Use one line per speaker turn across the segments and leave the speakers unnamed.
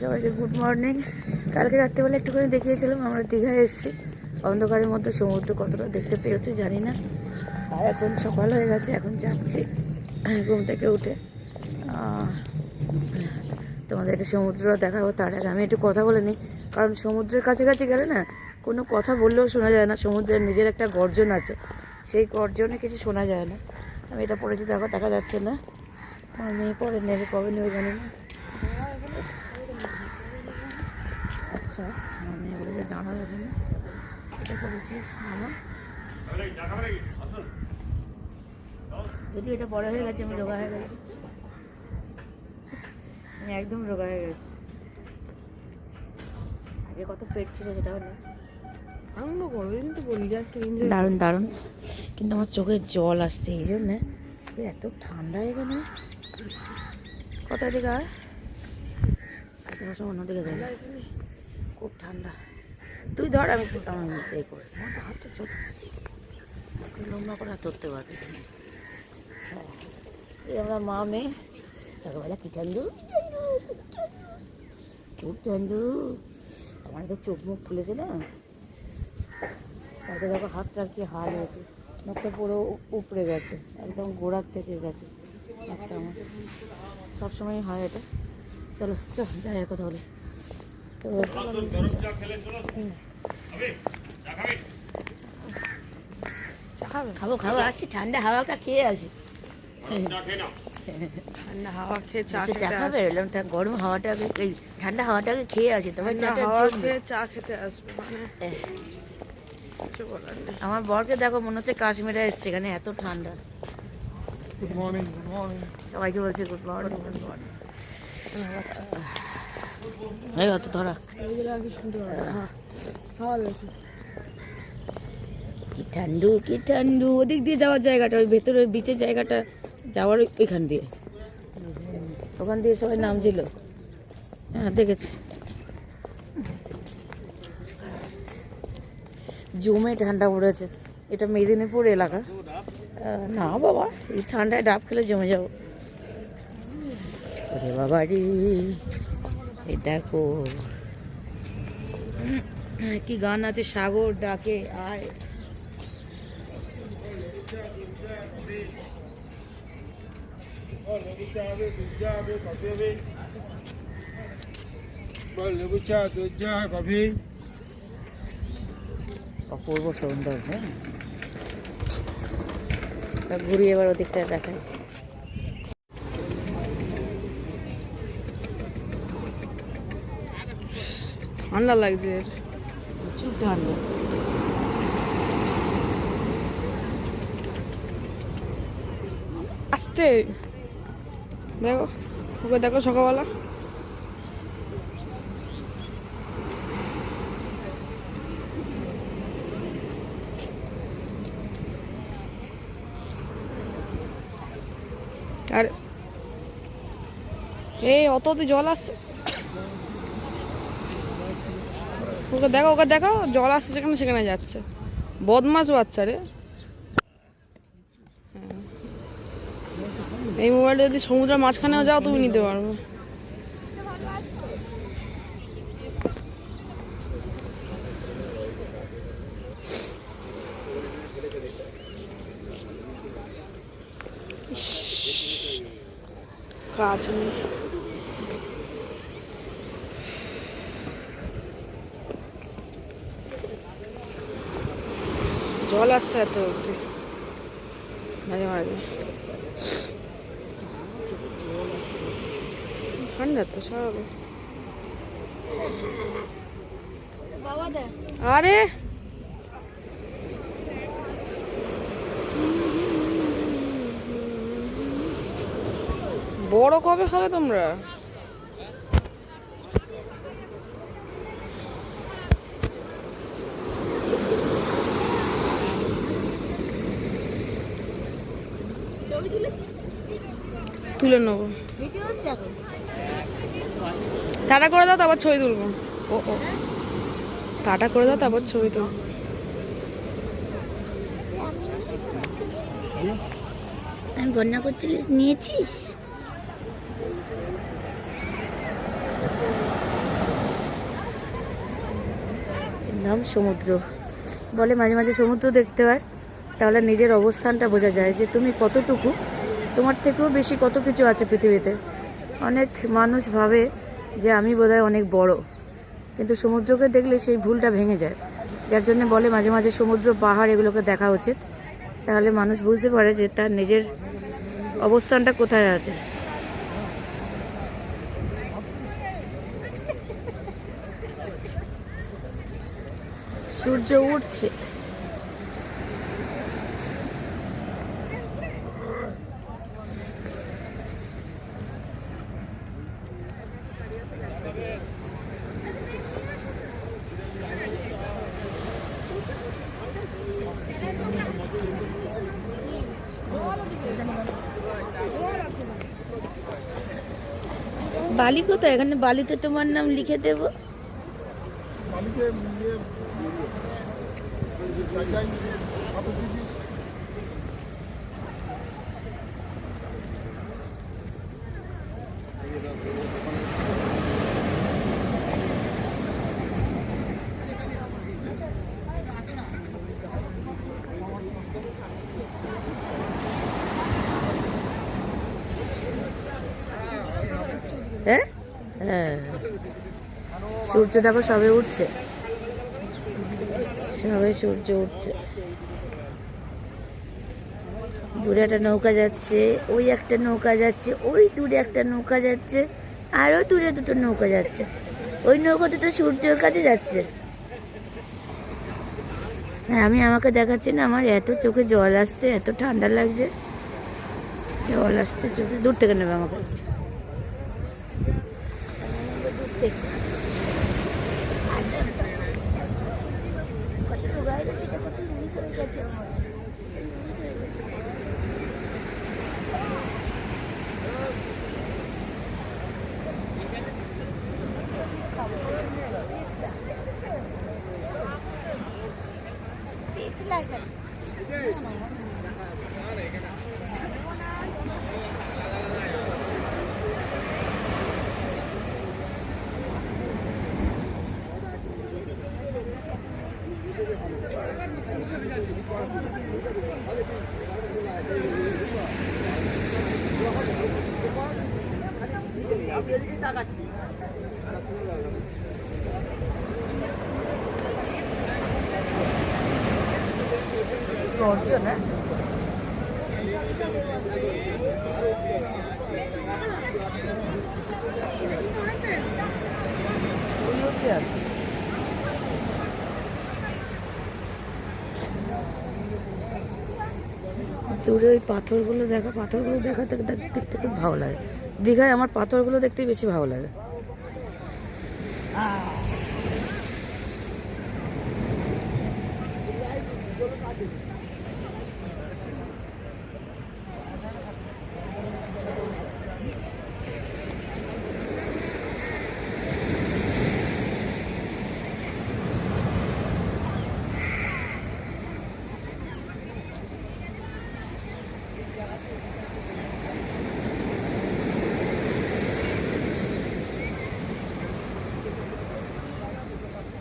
সবাইকে good morning. কালকে রাত্রেবেলা একটুখানি দেখিয়েছিলাম, আমরা দীঘায় এসেছি। অন্ধকারের মধ্যে সমুদ্র কতটা দেখতে পেয়েছ জানি না। আর এখন সকাল হয়ে গেছে, এখন যাচ্ছি ঘুম থেকে উঠে। তোমাদেরকে সমুদ্রটা দেখাবো তার আগে। আমি একটু কথা বলে নিই, কারণ সমুদ্রের কাছাকাছি গেলে না, কোনো কথা বললেও শোনা যায় না। সমুদ্রের নিজের একটা গর্জন আছে, সেই গর্জনে কিছু শোনা যায় না। আমি এটা পড়েছি, দেখো, দেখা যাচ্ছে না। মেয়ে পরে নেবে কবে নেবে জানি না। আমার মেয়ে বলেছে এখানে। এটা করেছি আমার। যদি এটা বড় হয়ে গেছে আমি রোগা হয়ে গেছে আমি একদম রোগা হয়ে গেছি আগে কত পেট ছিল সেটাও নেই
আনন্দ করো কিন্তু বলি যা একটু এনজয়
দারুণ দারুণ। কিন্তু আমার চোখে জল আসছে এই জন্যে যে এত ঠান্ডা এখানে। কত দিকে আর তোমার অন্যদিকে যাবে খুব ঠান্ডা। তুই ধর আমি আমি এই করে। আমার হাতটা ছোট। লম্বা করে হাত ধরতে পারবি। হ্যাঁ এই আমরা মা মেয়ে। সকালবেলা কি ঠান্ডু? খুব ঠান্ডু, আমার তো চোখ মুখ খুলেছে না। তাতে দেখো হাতটা আর কি হাল হয়েছে। মুখটা পুরো উপড়ে গেছে। একদম গোড়ার থেকে গেছে। একটা আমার। সবসময় হয় এটা। চলো চল যাই কথা বলি। তো
খাব
খাব আসছি ঠান্ডা হাওয়াটা খেয়ে আসি।
ঠান্ডা হাওয়া খেয়ে চা
চা খাবে? এরকম গরম হাওয়াটাকে এই ঠান্ডা হাওয়াটাকে খেয়ে আসি তবে চাটা
হাওয়া
জমবে
খেয়ে চা খেতে আসবে মানে
আমার বরকে দেখো মনে হচ্ছে কাশ্মীরে এসছে এখানে এত ঠান্ডা।
গুড মর্নিং গুড মর্নিং
সবাইকে বলছে গুড মর্নিং গুড মর্নিং এই অত ধরা।
কি
ঠান্ডু কি ঠান্ডু। ওদিক দিয়ে যাওয়ার জায়গাটা, ওই ভেতরে বিচের জায়গাটা যাওয়ার ওই- ওইখান দিয়ে। ওখান দিয়ে সবাই নামছিল। হ্যাঁ দেখেছি। জমে ঠান্ডা পড়েছে। এটা মেদিনীপুর এলাকা। না বাবা, এই ঠান্ডায় ডাব খেলে জমে যাব। বাবা রে এই দেখো। কি গান আছে? সাগর ডাকে, আয়। অপূর্ব সৌন্দর্য হ্যাঁ। তা ঘুরি এবার ওদিকটা দেখাই।
ঠান্ডা লাগছে।
প্রচুর ঠান্ডা।
আসতে। দেখো ওকে দেখো সকালবেলা। আর এই অত জল আসছে। ওকে দেখো ওকে দেখো, জল আসছে যেখানে, সেখানে যাচ্ছে। বদমাস বাচ্চা রে। হ্যাঁ। এই মোবাইলটা যদি সমুদ্রের মাঝখানেও যাও, তুমি নিতে পারবে। কাজ নেই জল আসছে এত অব্দি মাঝে মাঝে। ঠান্ডা তো স্বাভাবিক আরে! বড় কবে খাবে তোমরা? তুলে নেব। টাটা করে দাও তারপর ছবি তুলবো। ও ও। টাটা করে দাও তারপর ছবি তুলবো।
আমি বন্যা করছিলিস নিয়েছিস? নাম সমুদ্র। বলে মাঝে মাঝে সমুদ্র দেখতে হয়। তাহলে নিজের অবস্থানটা বোঝা যায় যে তুমি কতটুকু, তোমার থেকেও বেশি কত কিছু আছে পৃথিবীতে। অনেক মানুষ ভাবে যে আমি বোধহয় অনেক বড়, কিন্তু সমুদ্রকে দেখলে সেই ভুলটা ভেঙে যায়। যার জন্য বলে মাঝে মাঝে সমুদ্র, পাহাড় এগুলোকে দেখা উচিত। তাহলে মানুষ বুঝতে পারে যে তার নিজের অবস্থানটা কোথায় আছে। সূর্য উঠছে। বালি কোথায়? এখানে বালিতে তোমার নাম লিখে দেবো। হ্যাঁ? হ্যাঁ। সূর্য দেখো সবে উঠছে। সবে সূর্য উঠছে। দূরে একটা নৌকা যাচ্ছে, ওই একটা নৌকা যাচ্ছে, ওই দূরে একটা নৌকা যাচ্ছে আরও দূরে দুটো নৌকা যাচ্ছে। ওই নৌকা দুটো সূর্যের কাছে যাচ্ছে। আর আমি আমাকে দেখাচ্ছি না, আমার এত চোখে জল আসছে, এত ঠান্ডা লাগছে। জল আসছে চোখে। দূর থেকে নেবে আমাকে। কত রোগ হয়ে গেছে এটা কত লুজ হয়ে গেছে আমার লুজ হয়ে গেছে পেয়েছি লাগানো নড়ছে না দূরে ওই পাথরগুলো দেখা পাথরগুলো দেখা দেখ- দেখতে খুব ভালো লাগে। দীঘায় আমার পাথরগুলো দেখতে বেশি ভালো লাগে।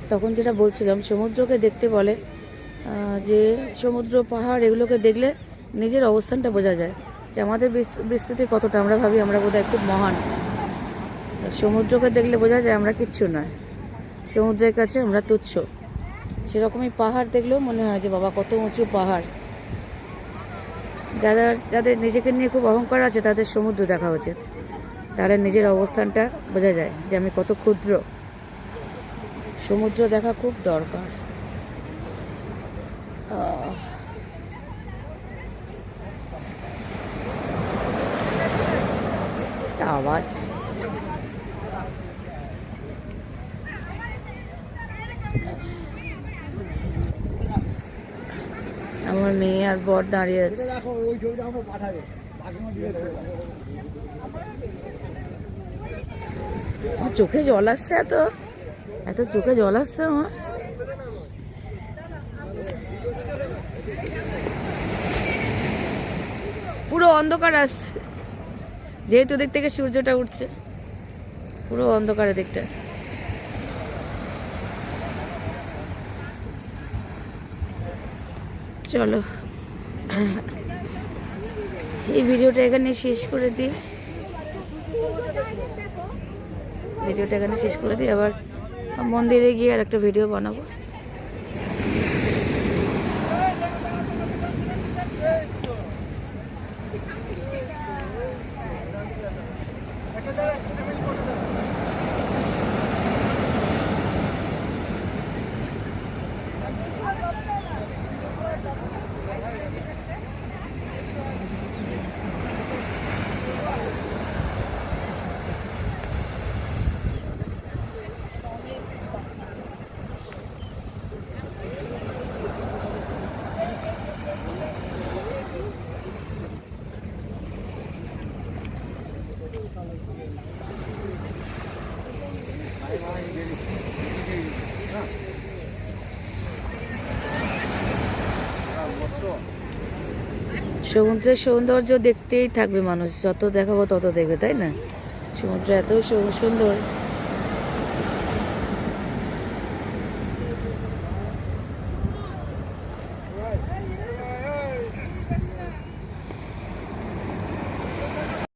তখন যেটা বলছিলাম, সমুদ্রকে দেখতে বলে যে সমুদ্র, পাহাড় এগুলোকে দেখলে নিজের অবস্থানটা বোঝা যায়। যে আমাদের বিস- বিস্তৃতি কতটা, আমরা ভাবি আমরা বোধহয় খুব মহান। সমুদ্রকে দেখলে বোঝা যায় আমরা কিচ্ছু নয়। সমুদ্রের কাছে আমরা তুচ্ছ। সেরকমই পাহাড় দেখলেও মনে হয় যে বাবা, কত উঁচু পাহাড়। যাদের যাদের নিজেকে নিয়ে খুব অহংকার আছে, তাদের সমুদ্র দেখা উচিত। তাহলে নিজের অবস্থানটা বোঝা যায় যে আমি কত ক্ষুদ্র। সমুদ্র দেখা খুব দরকার। আওয়াজ। আমার মেয়ে আর বর দাঁড়িয়ে আছে। চোখে জল আসছে এত? এত চোখে জল আসছে আমার। পুরো অন্ধকার আসছে। যেহেতু দিক থেকে সূর্যটা উঠছে, পুরো অন্ধকারের দিকটা চলো। এই ভিডিওটা এখানে শেষ করে দিই। ভিডিওটা এখানে শেষ করে দিই, আবার মন্দিরে গিয়ে আর একটা ভিডিও বানাবো। সমুদ্রের সৌন্দর্য দেখতেই থাকবে মানুষ যত দেখাবো তত দেখবে তাই না? সমুদ্র এত সুন্দর।